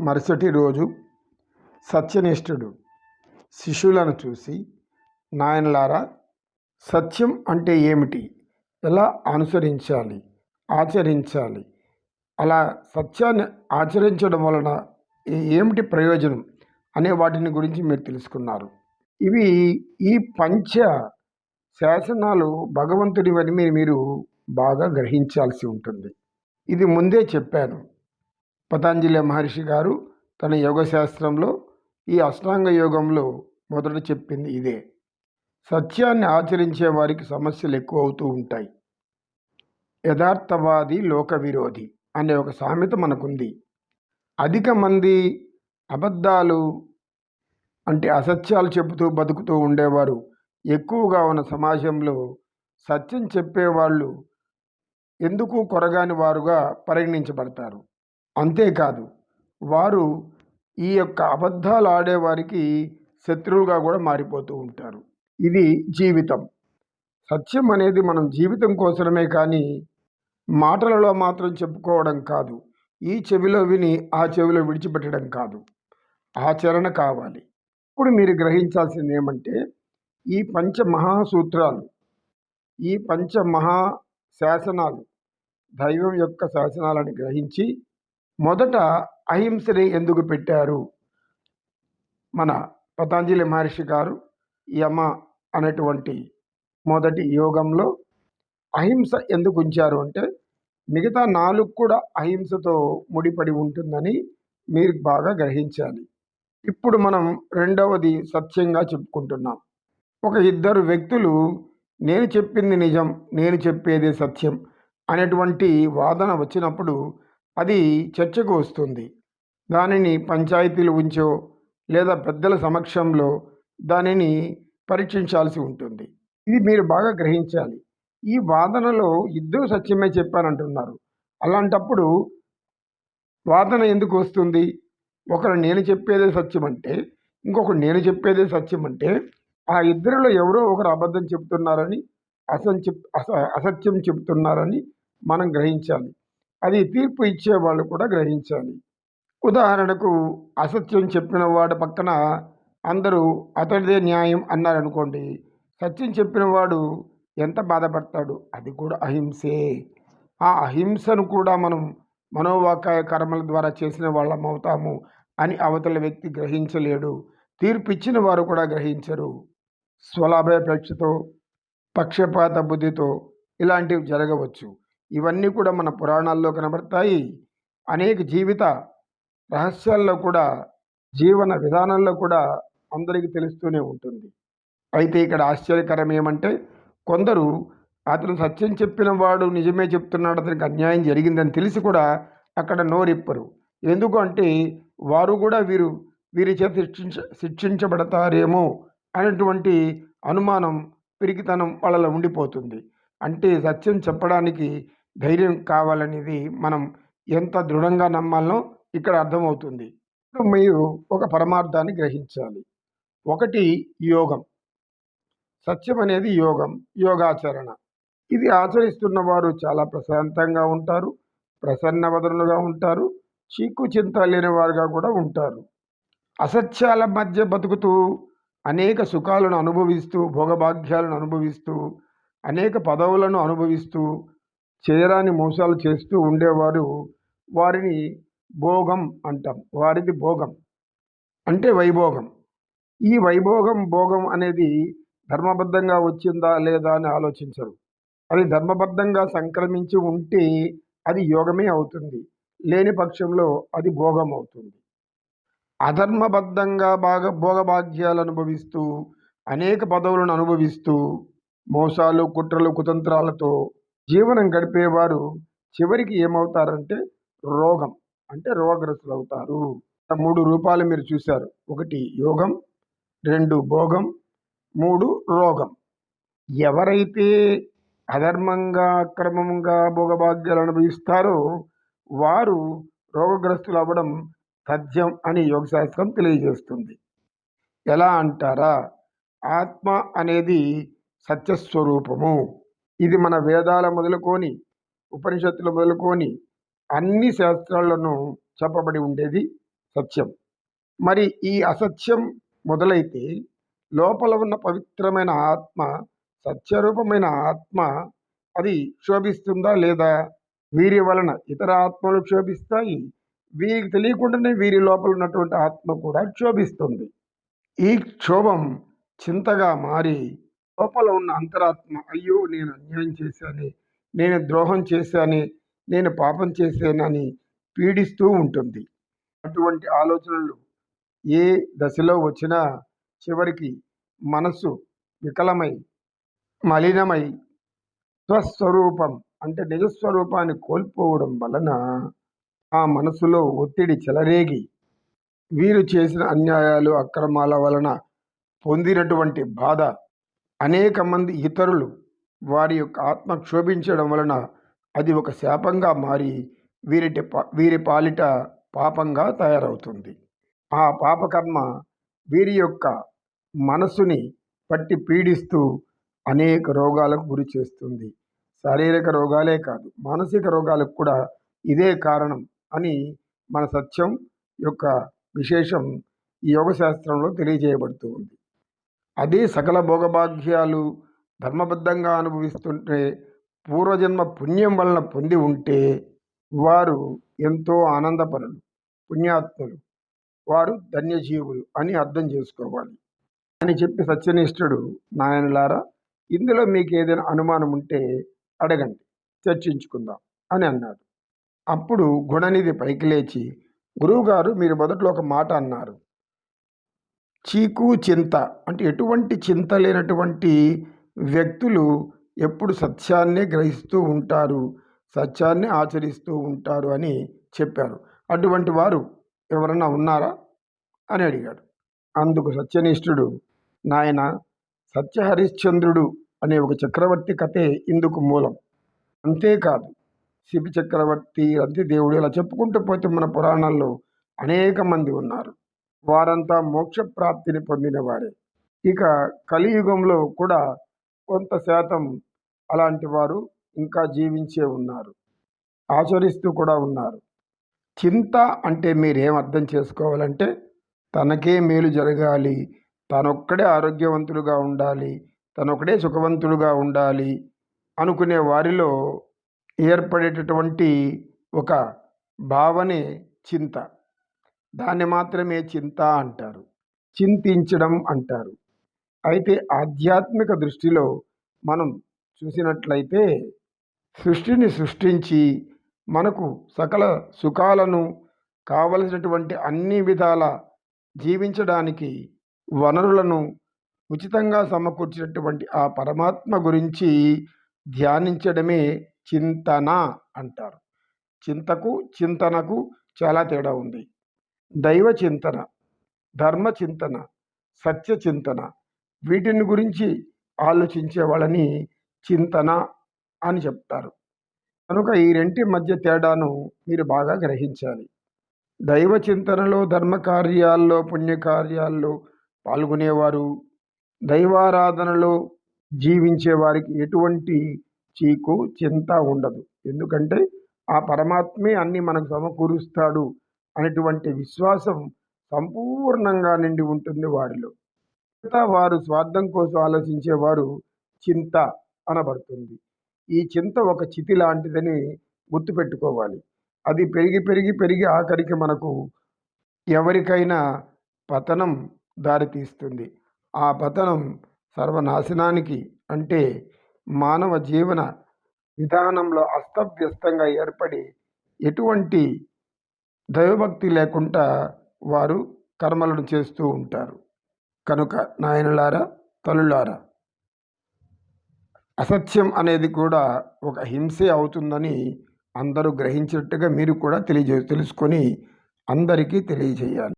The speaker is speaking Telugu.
మరుసటి రోజు సత్యనిష్ఠుడు శిష్యులను చూసి నాయనలారా సత్యం అంటే ఏమిటి? ఎలా అనుసరించాలి? ఆచరించాలి? అలా సత్యాన్ని ఆచరించడం వలన ఏమిటి ప్రయోజనం? అనే వాటిని గురించి మీరు తెలుసుకున్నారు. ఇవి ఈ పంచ శాసనాలు భగవంతుడివని మీరు మీరు బాగా గ్రహించాల్సి ఉంటుంది. ఇది ముందే చెప్పాను. పతాంజలి మహర్షి గారు తన యోగ శాస్త్రంలో ఈ అష్టాంగ యోగంలో మొదట చెప్పింది ఇదే. సత్యాన్ని ఆచరించే వారికి సమస్యలు ఎక్కువ అవుతూ ఉంటాయి. యథార్థవాది లోక విరోధి అనే ఒక సామెత మనకుంది. అధిక మంది అబద్ధాలు అంటే అసత్యాలు చెబుతూ బతుకుతూ ఉండేవారు. ఎక్కువగా ఉన్న సమాజంలో సత్యం చెప్పేవాళ్ళు ఎందుకు కొరగాని వారుగా పరిగణించబడతారు. అంతేకాదు వారు ఈ యొక్క అబద్ధాలు ఆడేవారికి శత్రువుగా కూడా మారిపోతూ ఉంటారు. ఇది జీవితం. సత్యం అనేది మనం జీవితం కోసమే కానీ మాటలలో మాత్రం చెప్పుకోవడం కాదు. ఈ చెవిలో విని ఆ చెవిలో విడిచిపెట్టడం కాదు. ఆచరణ కావాలి. ఇప్పుడు మీరు గ్రహించాల్సింది ఏమంటే ఈ పంచ మహాసూత్రాలు ఈ పంచ మహా శాసనాలు దైవం యొక్క శాసనాలను గ్రహించి మొదట అహింసని ఎందుకు పెట్టారు? మన పతాంజలి మహర్షి గారు యమ అనేటువంటి మొదటి యోగంలో అహింస ఎందుకు ఉంచారు అంటే మిగతా నాలుగు కూడా అహింసతో ముడిపడి ఉంటుందని మీరు బాగా గ్రహించాలి. ఇప్పుడు మనం రెండవది సత్యంగా చెప్పుకుంటున్నాం. ఒక ఇద్దరు వ్యక్తులు నేను చెప్పింది నిజం నేను చెప్పేదే సత్యం అనేటువంటి వాదన వచ్చినప్పుడు అది చర్చకు వస్తుంది. దానిని పంచాయతీలు ఉంచో లేదా పెద్దల సమక్షంలో దానిని పరీక్షించాల్సి ఉంటుంది. ఇది మీరు బాగా గ్రహించాలి. ఈ వాదనలో ఇద్దరు సత్యమే చెప్పారంటున్నారు అలాంటప్పుడు వాదన ఎందుకు వస్తుంది? ఒకరు నేను చెప్పేదే సత్యం అంటే ఇంకొకరు నేను చెప్పేదే సత్యం అంటే ఆ ఇద్దరిలో ఎవరో ఒకరు అబద్ధం చెప్తున్నారని అసంచె అస అసత్యం చెప్తున్నారని మనం గ్రహించాలి. అది తీర్పు ఇచ్చే వాళ్ళు కూడా గ్రహించాలి. ఉదాహరణకు అసత్యం చెప్పిన వాడు పక్కన అందరూ అతడిదే న్యాయం అన్నారనుకోండి సత్యం చెప్పిన వాడు ఎంత బాధపడతాడు? అది కూడా అహింసే. ఆ అహింసను కూడా మనం మనోవాకాయ కర్మల ద్వారా చేసిన వాళ్ళం అవుతాము అని అవతల వ్యక్తి గ్రహించలేడు. తీర్పు ఇచ్చిన వారు కూడా గ్రహించరు. స్వలాభాపేక్షతో పక్షపాత బుద్ధితో ఇలాంటివి జరగవచ్చు. ఇవన్నీ కూడా మన పురాణాల్లో కనబడతాయి. అనేక జీవిత రహస్యాల్లో కూడా జీవన విధానంలో కూడా అందరికీ తెలుస్తూనే ఉంటుంది. అయితే ఇక్కడ ఆశ్చర్యకరం ఏమంటే కొందరు అతను సత్యం చెప్పిన వాడు నిజమే చెప్తున్నాడు అతనికి అన్యాయం జరిగిందని తెలిసి కూడా అక్కడ నోరిప్పరు. ఎందుకు అంటే వారు కూడా వీరు వీరి చేత శిక్షించ శిక్షించబడతారేమో అనేటువంటి అనుమానం పిరికితనం వాళ్ళలో ఉండిపోతుంది. అంటే సత్యం చెప్పడానికి ధైర్యం కావాలనేది మనం ఎంత దృఢంగా నమ్మాలనో ఇక్కడ అర్థమవుతుంది. ఇప్పుడు మీరు ఒక పరమార్థాన్ని గ్రహించాలి. ఒకటి యోగం. సత్యం అనేది యోగం యోగాచరణ. ఇది ఆచరిస్తున్న వారు చాలా ప్రశాంతంగా ఉంటారు ప్రసన్నవదనులుగా ఉంటారు చీకు చింత లేని వారుగా కూడా ఉంటారు. అసత్యాల మధ్య బతుకుతూ అనేక సుఖాలను అనుభవిస్తూ భోగభాగ్యాలను అనుభవిస్తూ అనేక పదవులను అనుభవిస్తూ చేయరాని మోసాలు చేస్తూ ఉండేవారు. వారిని భోగం అంటాం. వారిది భోగం. అంటే వైభోగం. ఈ వైభోగం భోగం అనేది ధర్మబద్ధంగా వచ్చిందా లేదా అని ఆలోచించరు. అది ధర్మబద్ధంగా సంక్రమించి ఉంటే అది యోగమే అవుతుంది. లేని పక్షంలో అది భోగం అవుతుంది. అధర్మబద్ధంగా బాగా భోగభాగ్యాలు అనుభవిస్తూ అనేక పదవులను అనుభవిస్తూ మోసాలు కుట్రలు కుతంత్రాలతో జీవనం గడిపేవారు చివరికి ఏమవుతారంటే రోగం. అంటే రోగగ్రస్తులు అవుతారు మూడు రూపాలు మీరు చూశారు. ఒకటి యోగం రెండు భోగం మూడు రోగం. ఎవరైతే అధర్మంగా అక్రమంగా భోగభాగ్యాలు అనుభవిస్తారో వారు రోగగ్రస్తులు అవ్వడం తథ్యం అని యోగశాస్త్రం తెలియజేస్తుంది. ఎలా అంటారా? ఆత్మ అనేది సత్యస్వరూపము. ఇది మన వేదాల మొదలుకొని ఉపనిషత్తులు మొదలుకొని అన్ని శాస్త్రాలను చెప్పబడి ఉండేది సత్యం. మరి ఈ అసత్యం మొదలైతే లోపల ఉన్న పవిత్రమైన ఆత్మ సత్యరూపమైన ఆత్మ అది క్షోభిస్తుందా లేదా? వీరి వలన ఇతర ఆత్మలు క్షోభిస్తాయి. వీరికి తెలియకుండానే వీరి లోపల ఉన్నటువంటి ఆత్మ కూడా క్షోభిస్తుంది. ఈ క్షోభం చింతగా మారి లోపల ఉన్న అంతరాత్మ అయ్యో నేను అన్యాయం చేశాను నేను ద్రోహం చేశాను నేను పాపం చేశానని పీడిస్తూ ఉంటుంది. అటువంటి ఆలోచనలు ఏ దశలో వచ్చినా చివరికి మనస్సు వికలమై మలినమై స్వస్వరూపం అంటే నిజస్వరూపాన్ని కోల్పోవడం వలన ఆ మనసులో ఒత్తిడి చెలరేగి వీరు చేసిన అన్యాయాలు అక్రమాల వలన పొందినటువంటి బాధ అనేక మంది ఇతరులు వారి యొక్క ఆత్మ క్షోభించడం వలన అది ఒక శాపంగా మారి వీరిటి వీరి పాలిట పాపంగా తయారవుతుంది. ఆ పాపకర్మ వీరి యొక్క మనసుని పట్టి పీడిస్తూ అనేక రోగాలకు గురి చేస్తుంది. శారీరక రోగాలే కాదు మానసిక రోగాలకు కూడా ఇదే కారణం అని మన సత్యం యొక్క విశేషం ఈ యోగశాస్త్రంలో తెలియజేయబడుతూ ఉంది. అదే సకల భోగభాగ్యాలు ధర్మబద్ధంగా అనుభవిస్తుంటే పూర్వజన్మ పుణ్యం వలన పొంది ఉంటే వారు ఎంతో ఆనందపరులు పుణ్యాత్ములు. వారు ధన్యజీవులు అని అర్థం చేసుకోవాలి. అని చెప్పి సత్యనిష్ఠుడు నాయనలారా ఇందులో మీకు ఏదైనా అనుమానం ఉంటే అడగండి చర్చించుకుందాం అని అన్నాడు. అప్పుడు గుణనిధి పైకి లేచి గురువుగారు మీరు మొదట్లో ఒక మాట అన్నారు. చీకు చింత అంటే ఎటువంటి చింత లేనటువంటి వ్యక్తులు ఎప్పుడు సత్యాన్నే గ్రహిస్తూ ఉంటారు సత్యాన్ని ఆచరిస్తూ ఉంటారు అని చెప్పారు. అటువంటి వారు ఎవరన్నా ఉన్నారా? అని అడిగాడు. అందుకు సత్యనిష్ఠుడు నాయన సత్యహరిశ్చంద్రుడు అనే ఒక చక్రవర్తి కథే ఇందుకు మూలం. అంతేకాదు శిబి చక్రవర్తి దేవుడు ఇలా చెప్పుకుంటూ పోతే మన పురాణాల్లో అనేక మంది ఉన్నారు. వారంతా మోక్ష ప్రాప్తిని పొందినవారే. ఇక కలియుగంలో కూడా కొంత శాతం అలాంటి వారు ఇంకా జీవించే ఉన్నారు. ఆచరిస్తూ కూడా ఉన్నారు. చింత అంటే మీరేం అర్థం చేసుకోవాలంటే తనకే మేలు జరగాలి తనొక్కడే ఆరోగ్యవంతుడుగా ఉండాలి తనొక్కడే సుఖవంతుడుగా ఉండాలి అనుకునే వారిలో ఏర్పడేటటువంటి ఒక భావనే చింత. దాన్ని మాత్రమే చింత అంటారు. చింతించడం అంటారు. అయితే ఆధ్యాత్మిక దృష్టిలో మనం చూసినట్లయితే సృష్టిని సృష్టించి మనకు సకల సుఖాలను కావలసినటువంటి అన్ని విధాల జీవించడానికి వనరులను ఉచితంగా సమకూర్చినటువంటి ఆ పరమాత్మ గురించి ధ్యానించడమే చింతన అంటారు. చింతకు చింతనకు చాలా తేడా ఉంది. దైవ చింతన ధర్మ చింతన సత్య చింతన వీటిని గురించి ఆలోచించే వాళ్ళని చింతన అని చెప్తారు. కనుక ఈ రెంటి మధ్య తేడాను మీరు బాగా గ్రహించాలి. దైవ చింతనలో ధర్మకార్యాల్లో పుణ్యకార్యాల్లో పాల్గొనేవారు దైవారాధనలో జీవించే వారికి ఎటువంటి చీకు చింత ఉండదు. ఎందుకంటే ఆ పరమాత్మే అన్ని మనకు సమకూరుస్తాడు అనేటువంటి విశ్వాసం సంపూర్ణంగా నిండి ఉంటుంది వారిలో. వారు స్వార్థం కోసం ఆలోచించేవారు చింత అనబడుతుంది. ఈ చింత ఒక చితి లాంటిదని గుర్తుపెట్టుకోవాలి. అది పెరిగి పెరిగి పెరిగి ఆఖరికి మనకు ఎవరికైనా పతనం దారితీస్తుంది. ఆ పతనం సర్వనాశనానికి అంటే మానవ జీవన విధానంలో అస్తవ్యస్తంగా ఏర్పడి ఎటువంటి దైవభక్తి లేకుండా వారు కర్మలను చేస్తూ ఉంటారు. కనుక నాయనలారా తల్లులారా అసత్యం అనేది కూడా ఒక హింసే అవుతుందని అందరూ గ్రహించినట్టుగా మీరు కూడా తెలియజే తెలుసుకొని అందరికీ తెలియజేయాలి.